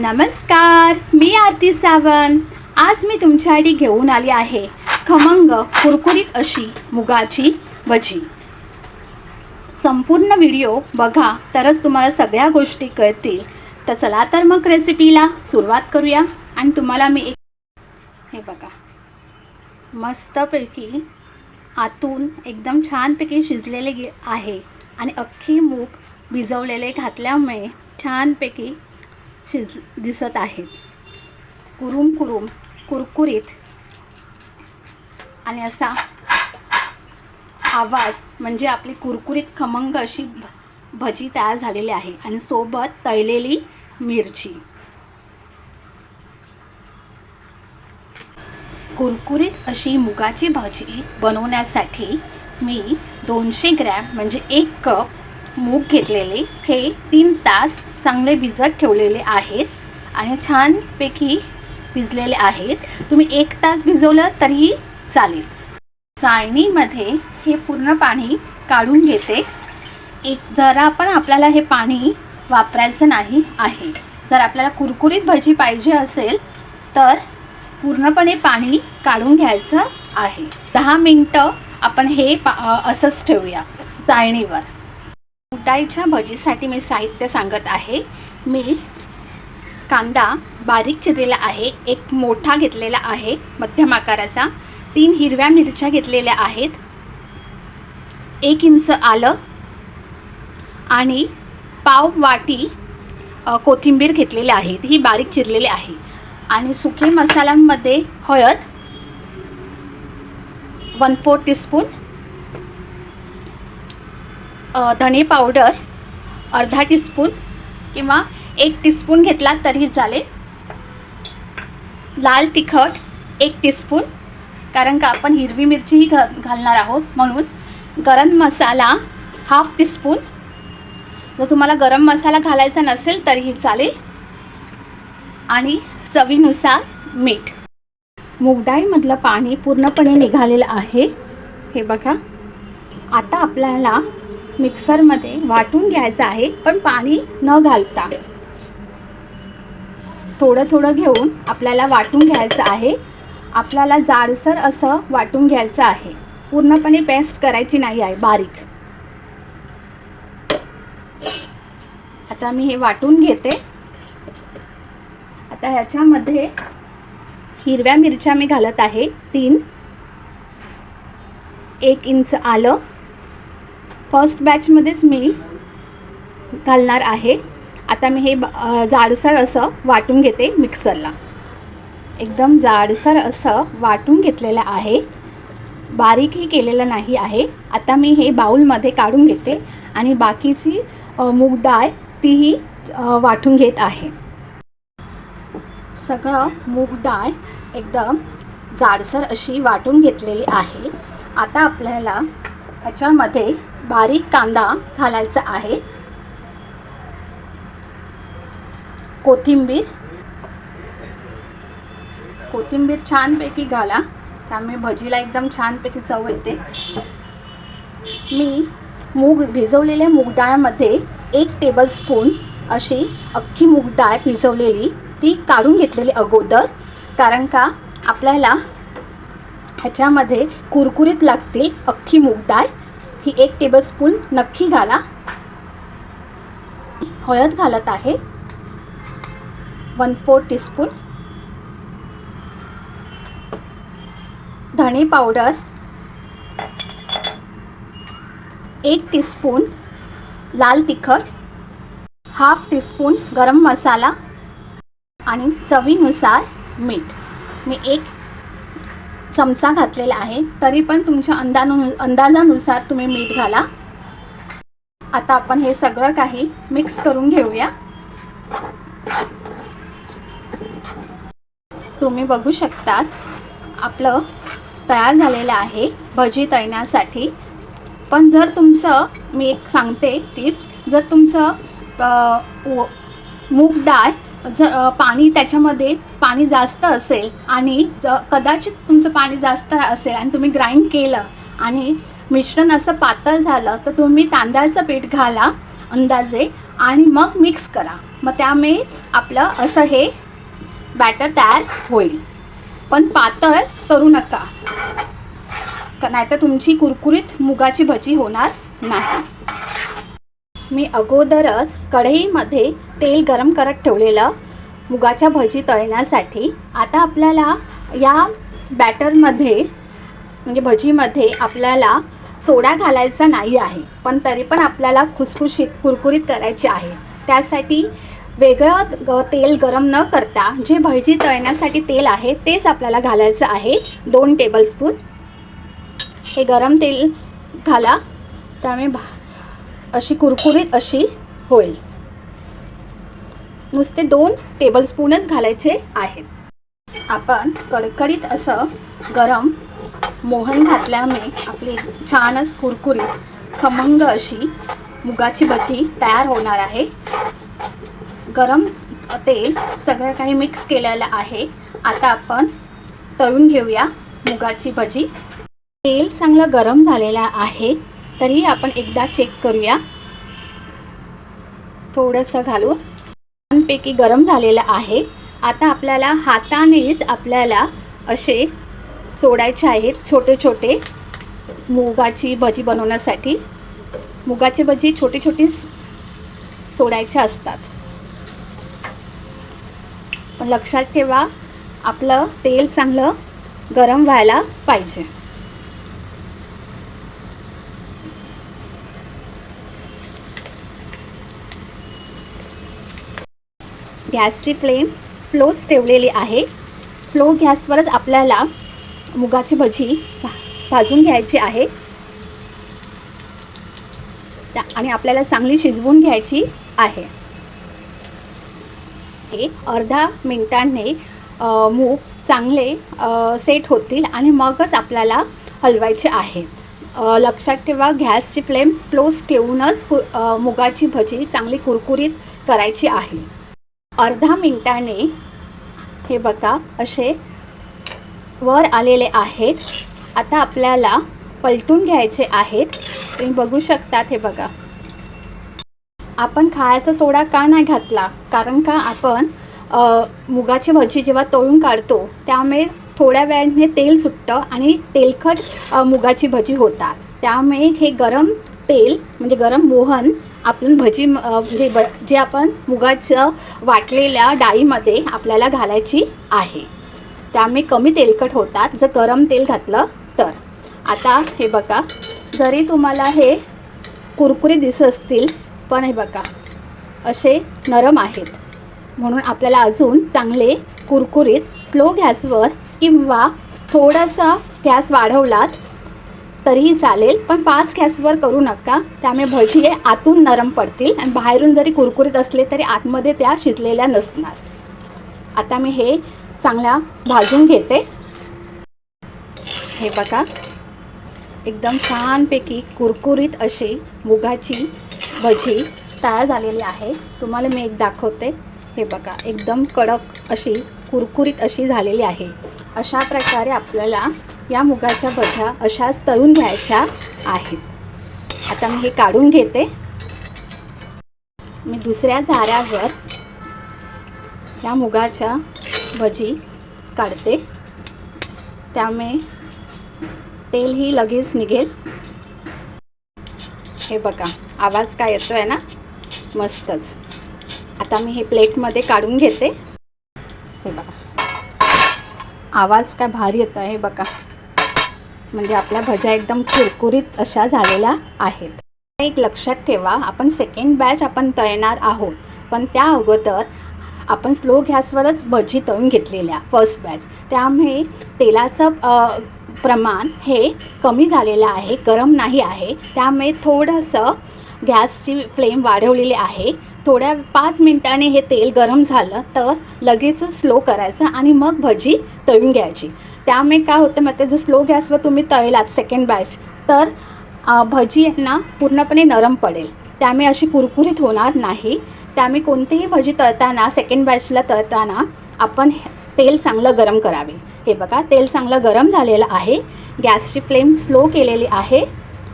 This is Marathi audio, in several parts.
नमस्कार मी आरती सावंत. आज मी तुमच्यासाठी घेऊन आली आहे खमंग कुरकुरीत अशी मुगाची भजी. संपूर्ण व्हिडिओ बघा तरच तुम्हाला सगळ्या गोष्टी कळतील. तर चला तर मग रेसिपीला सुरुवात करूया. आणि तुम्हाला मी एक हे बघा. मस्तपैकी आतून एकदम छानपैकी शिजलेले गे आहे. आणि अख्खी मूग भिजवलेले घातल्यामुळे छानपैकी शिज दिसत आहेत कुरुम कुरुम कुरकुरीत. आणि असा आवाज म्हणजे आपली कुरकुरीत खमंग अशी भ- भजी तयार झालेली आहे. आणि सोबत तळलेली मिरची. कुरकुरीत अशी मुगाची भाजी बनवण्यासाठी मी दोनशे ग्रॅम म्हणजे एक कप मूग घेतलेले. हे तीन तास चांगले भिजत ठेवलेले आहेत आणि छानपैकी भिजलेले आहेत. तुम्ही एक तास भिजवलं तरीही चालेल. चाळणीमध्ये हे पूर्ण पाणी काढून घेते. एक जरा पण आपल्याला हे पाणी वापरायचं नाही आहे जर आपल्याला कुरकुरीत भजी पाहिजे असेल तर पूर्णपणे पाणी काढून घ्यायचं आहे. दहा मिनटं आपण हे पा असंच ठेवूया. चाळणीवर. डाळीच्या भजीसाठी मी साहित्य सांगत आहे. मी कांदा बारीक चिरलेला आहे एक मोठा घेतलेला आहे मध्यम आकाराचा तीन हिरव्या मिरच्या घेतलेल्या आहेत एक इंच आलं आणि पाव वाटी कोथिंबीर घेतलेली आहे ही बारीक चिरलेली आहे. आणि सुके मसाल्यांमध्ये हळद वन फोर टीस्पून धणे पावडर अर्धा टीस्पून किंवा एक टीस्पून घेतला तरी चालेल. लाल तिखट एक टीस्पून कारण का आपण हिरवी मिरचीही घ घालणार आहोत. म्हणून गरम मसाला हाफ टीस्पून जर तुम्हाला गरम मसाला घालायचा नसेल तरीही चालेल. आणि चवीनुसार मीठ. मूगडाळीमधलं पाणी पूर्णपणे निघालेलं आहे. हे बघा. आता आपल्याला मिक्सरमध्ये वाटून घ्यायचं आहे पण पाणी न घालता. थोडं थोडं घेऊन आपल्याला वाटून घ्यायचं आहे. आपल्याला जाडसर असं वाटून घ्यायचं आहे. पूर्णपणे पेस्ट करायची नाही आहे बारीक. आता मी हे वाटून घेते. आता ह्याच्यामध्ये हिरव्या मिरच्या मी घालत आहे तीन. एक इंच आलं. फर्स्ट बॅचमध्येच मी घालणार आहे. आता मी हे ब- जाडसर असं वाटून घेते मिक्सरला. एकदम जाडसर असं वाटून घेतलेलं आहे. बारीकही केलेलं नाही आहे. आता मी हे बाऊलमध्ये काढून घेते आणि बाकीची मूग डाळ तीही वाटून घेत आहे. सगळं मूग डाळ एकदम जाडसर अशी वाटून घेतलेली आहे. आता आपल्याला ह्याच्यामध्ये बारीक कांदा घालायचा आहे. कोथिंबीर. कोथिंबीर छानपैकी घाला. त्यामुळे भजीला एकदम छानपैकी चव येते. मी मूग भिजवलेल्या मूग एक टेबलस्पून अशी अख्खी मूगडाळ भिजवलेली ती काढून घेतलेली अगोदर कारण का आपल्याला ह्याच्यामध्ये कुरकुरीत लागते अख्खी मूगडाळ ही एक टेबलस्पून नक्की घाला. हळद घालत आहे. वन फोर टीस्पून धणे पावडर एक टीस्पून लाल तिखट. हाफ टीस्पून गरम मसाला. आणि चवीनुसार मीठ. मी एक चमचा घातलेला आहे. तरी पण तुमच्या अंदानु अंदाजानुसार तुम्ही मीठ घाला. आता आपण हे सगळं काही मिक्स करून घेऊया. तुम्ही बघू शकतात आपलं तयार झालेलं आहे भजी तळण्यासाठी. पण जर तुमचं मी एक सांगते टिप्स जर तुमचं मूग डाळ जर पाणी त्याच्यामध्ये पाणी जास्त असेल आणि ज कदाचित तुमचं पाणी जास्त असेल आणि तुम्ही ग्राइंड केलं आणि मिश्रण असं पातळ झालं तर तुम्ही तांदळाचं पीठ घाला अंदाजे आणि मग मिक्स करा. मग त्यामुळे आपलं असं हे बॅटर तयार होईल. पण पातळ करू नका. नाहीतर तुमची कुरकुरीत मुगाची भजी होणार नाही. मी अगोदरच कढईमध्ये तेल गरम करत ठेवलेलं मुगाच्या भजी तळण्यासाठी. आता आपल्याला या बॅटरमध्ये म्हणजे भजीमध्ये आपल्याला सोडा घालायचा नाही आहे पण तरी पण आपल्याला खुसखुशीत कुरकुरीत करायची आहे. त्यासाठी वेगळं ग तेल गरम न करता जे भजी तळण्यासाठी तेल आहे तेच आपल्याला घालायचं आहे. दोन टेबलस्पून. हे गरम तेल घाला त्यामुळे भा अशी कुरकुरीत अशी होईल. नुसते दोन टेबलस्पूनच घालायचे आहेत. आपण कडकडीत असं गरम मोहन घातल्यामुळे आपली छानच कुरकुरीत खमंग अशी मुगाची भजी तयार होणार आहे. गरम तेल सगळं काही मिक्स केलेलं आहे. आता आपण तळून घेऊया मुगाची भजी. तेल चांगलं गरम झालेलं आहे तरी आपण एकदा चेक करूया. थोडंसं घालून छानपैकी गरम झालेलं आहे. आता आपल्याला हातानेच आपल्याला असे सोडायचे आहेत छोटे छोटे मुगाची भजी बनवण्यासाठी. मुगाची भजी छोटी छोटी सोडायचे असतात. पण लक्षात ठेवा आपलं तेल चांगलं गरम व्हायला पाहिजे. गॅसची फ्लेम स्लोच ठेवलेली आहे. स्लो गॅसवरच आपल्याला मुगाची भजी भा- भाजून घ्यायची आहे. त्या- आणि आपल्याला चांगली शिजवून घ्यायची आहे. हे अर्धा मिनिटांनी मूग चांगले सेट होतील आणि मगच आपल्याला हलवायचे आहे. लक्षात ठेवा गॅसची फ्लेम स्लोच ठेवूनच कु मुगाची भजी चांगली कुरकुरीत करायची आहे. अर्धा मिनटाने हे बघा असे वर आलेले आहेत. आता आपल्याला पलटून घ्यायचे आहेत. तुम्ही बघू शकतात हे बघा. आपण खायचा सोडा का नाही घातला? कारण का आपण मुगाची भजी जेव्हा तळून काढतो त्यामुळे थोड्या वेळाने तेल सुटतं आणि तेलखट मुगाची भजी होतात. त्यामुळे हे गरम तेल म्हणजे गरम मोहन आपण भजी म्हणजे ब जे आपण मुगाचं वाटलेल्या डाळीमध्ये आपल्याला घालायची आहे. त्यामुळे कमी तेलकट होतात. जर गरम तेल घातलं तर. आता हे बघा. जरी तुम्हाला हे कुरकुरे दिसत असतील पण हे बघा. असे नरम आहेत. म्हणून आपल्याला अजून चांगले कुरकुरीत स्लो गॅसवर किंवा थोडासा गॅस वाढवलात तरीही चालेल पण फास्ट गॅसवर करू नका. त्यामुळे भजी हे आतून नरम पडतील आणि बाहेरून जरी कुरकुरीत असले तरी आतमध्ये त्या शिजलेल्या नसणार. आता मी हे चांगल्या भाजून घेते. हे बघा. एकदम छानपैकी कुरकुरीत अशी मुगाची भजी तयार झालेली आहे. तुम्हाला मी एक दाखवते. हे बघा एकदम कडक अशी कुरकुरीत अशी झालेली आहे. अशा प्रकारे आपल्याला या मुगाच्या भज्या अशाच तळून घ्यायच्या आहेत. आता मी हे काढून घेते. मी दुसऱ्या झाऱ्यावर या मुगाच्या भजी काढते. त्यामुळे तेलही लगेच निघेल. हे बघा आवाज काय येतो आहे ना? मस्तच. आता मी हे प्लेटमध्ये काढून घेते. हे बघा. आवाज काय भारी येतो आहे बघा. म्हणजे आपल्या भज्या एकदम कुरकुरीत अशा झालेल्या आहेत. एक लक्षात ठेवा आपण सेकंड बॅच आपण तळणार आहोत. पण त्या अगोदर आपण स्लो गॅसवरच भजी तळून घेतलेल्या फर्स्ट बॅच त्यामुळे तेलाचं प्रमाण हे कमी झालेलं आहे गरम नाही आहे. त्यामुळे थोडंसं गॅसची फ्लेम वाढवलेली आहे. थोड्या पाच मिनिटाने हे तेल गरम झालं तर लगेचच स्लो करायचं आणि मग भजी तळून घ्यायची. त्यामुळे काय होतं मग ते जर स्लो गॅसवर तुम्ही तळलात सेकंड बॅच तर भजी ना पूर्णपणे नरम पडेल. त्यामुळे अशी कुरकुरीत होणार नाही. त्यामुळे कोणतीही भजी तळताना सेकंड बॅचला तळताना आपण हे- तेल चांगलं गरम करावे. हे बघा तेल चांगलं गरम झालेलं आहे. गॅसची फ्लेम स्लो केलेली आहे.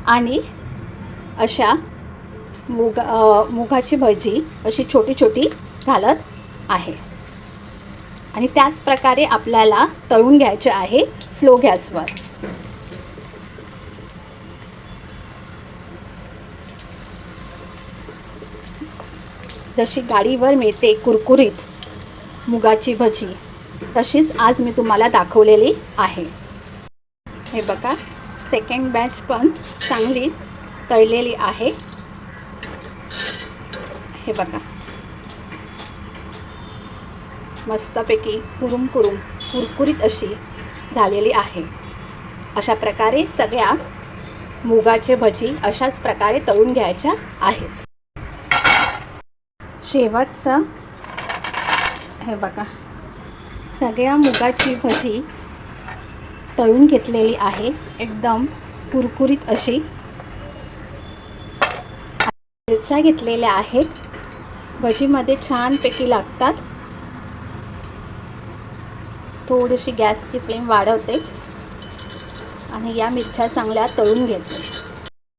आणि अशा मुगा मुगाची भजी अशी छोटी छोटी घालत आहे. आणि त्याच प्रकारे आपल्याला तळून घ्यायचे आहे स्लो गॅसवर. जशी गाडीवर मिळते कुरकुरीत मुगाची भजी तशीच आज मी तुम्हाला दाखवलेली आहे. हे बघा सेकंड बॅच पण चांगली तळलेली आहे. हे बघा. मस्तपैकी कुरुम कुरुम कुरकुरीत अशी झालेली आहे. अशा प्रकारे सगळ्या मुगाचे भजी अशाच प्रकारे तळून घ्यायच्या आहेत. शेवटचं हे बघा. सगळ्या मुगाची भजी तळून घेतलेली आहे. एकदम कुरकुरीत अशी. मिरच्या घेतलेल्या आहेत. भजीमध्ये छानपैकी लागतात. थोडीशी गॅसची फ्लेम वाढवते. आणि या मिरच्या चांगल्या तळून घेते.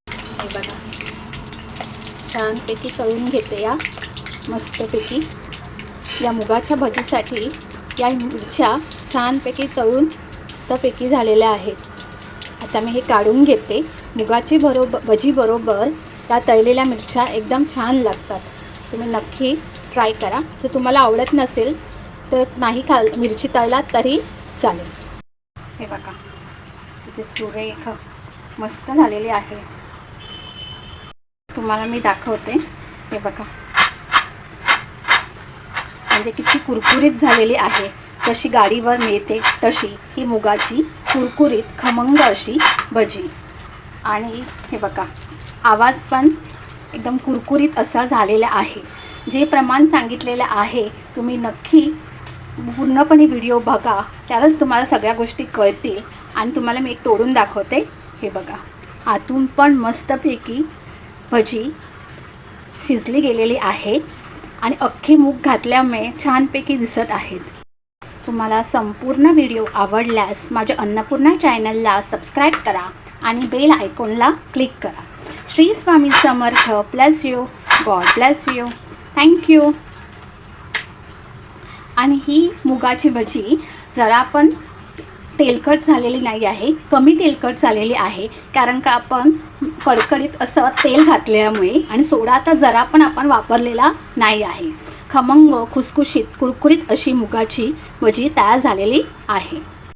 हे बघा. छानपैकी तळून घेते या. मस्तपैकी. या मुगाच्या भजीसाठी या मिरच्या छानपैकी तळून मस्तपैकी झालेल्या आहेत. आता मी हे काढून घेते. मुगाची बरोबर भजीबरोबर त्या तळलेल्या मिरच्या एकदम छान लागतात. तुम्ही नक्की ट्राय करा. जर तुम्हाला आवडत नसेल तर नाही खा मिरची तळला तरी चालेल. हे बघा इथे सुरेख मस्त झालेली आहे. तुम्हाला मी दाखवते. हे बघा. म्हणजे किती कुरकुरीत झालेली आहे. जशी गाडीवर मिळते तशी ही मुगाची कुरकुरीत खमंग अशी भजी. आणि हे बघा आवाज पण एकदम कुरकुरीत असा झालेला आहे. जे प्रमाण सांगितलेलं आहे तुम्ही नक्की पूर्णपणे व्हिडिओ बघा. त्यालाच तुम्हाला सगळ्या गोष्टी कळतील. आणि तुम्हाला मी एक तोडून दाखवते. हे बघा. आतून पण मस्तपैकी भजी शिजली गेलेली आहे आणि अख्खी मूग घातल्यामुळे छानपैकी दिसत आहेत. तुम्हाला संपूर्ण व्हिडिओ आवडल्यास माझ्या अन्नपूर्णा चॅनलला सबस्क्राईब करा आणि बेल आयकॉनला क्लिक करा. Shri Swami Samarth. Bless you God bless you thank you आणि ही मुगाची भजी जरा पण तेलकट झालेली नाही आहे. कमी तेलकट झालेली आहे. कारण का आपण कडकडीत असं तेल घातल्यामुळे आणि सोडा तर जरा पण आपण वापरलेला नाही आहे. खमंग खुसखुशीत कुरकुरीत अशी मुगाची भजी तयार झालेली आहे.